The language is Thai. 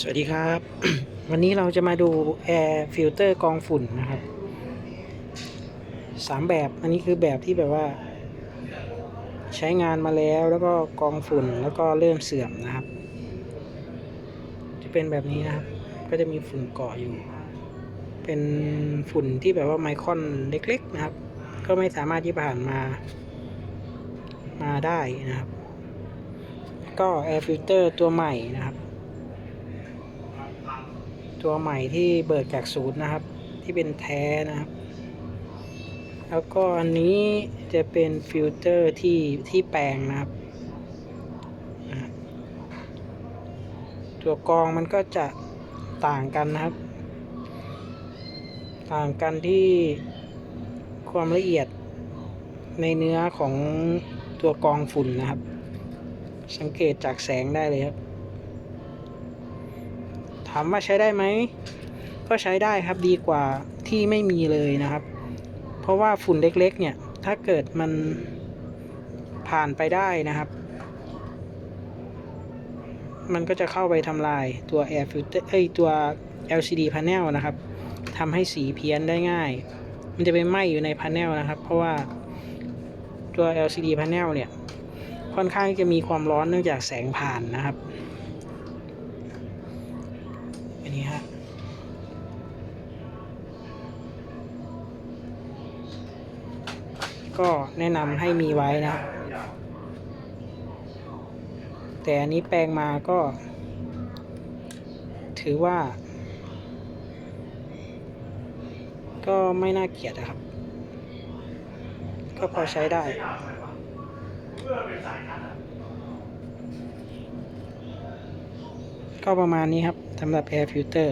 สวัสดีครับ วันนี้เราจะมาดู Air Filter กรองฝุ่นนะครับสามแบบอันนี้คือแบบที่แบบว่า ใช้งานมาแล้วแล้วก็กองฝุ่นแล้วก็เริ่มเสื่อมนะครับ จะเป็นแบบนี้นะครับ ก็จะมีฝุ่นเกาะอยู่ เป็นฝุ่นที่แบบว่าไมครอนเล็กๆนะครับ ก็ไม่สามารถที่ผ่านมามาได้นะครับ ก็ Air Filter ตัวใหม่นะครับ ตัวใหม่ที่เบิกจากศูนย์นะครับ ที่เป็นแท้นะครับ แล้วก็อันนี้จะเป็นฟิลเตอร์ที่ที่แปลงนะครับ ตัวกรองมันก็จะต่างกันนะครับ ต่างกันที่ความละเอียดในเนื้อของตัวกรองฝุ่นนะครับ สังเกตจากแสงได้เลยครับ ถามว่าใช้ได้ไหม ก็ใช้ได้ครับดีกว่าที่ไม่มีเลยนะครับ เพราะว่าฝุ่นเล็กๆ เนี่ย ถ้าเกิดมันผ่านไปได้นะครับ มันก็จะเข้าไปทำลายตัว air filter เอ้ยตัว LCD panel นะครับทำให้สีเพี้ยนได้ง่าย มันจะไปไหม้อยู่ใน panel นะครับ เพราะว่าตัว LCD panel เนี่ย ค่อนข้างจะมีความร้อนเนื่องจากแสงผ่านนะครับ นี้ฮะก็แนะนำให้มีไว้นะ แต่อันนี้แปลงมาก็ ถือว่า ก็ไม่น่าเกลียดนะครับ ก็พอใช้ได้ ก็ประมาณนี้ครับสำหรับ Air Filter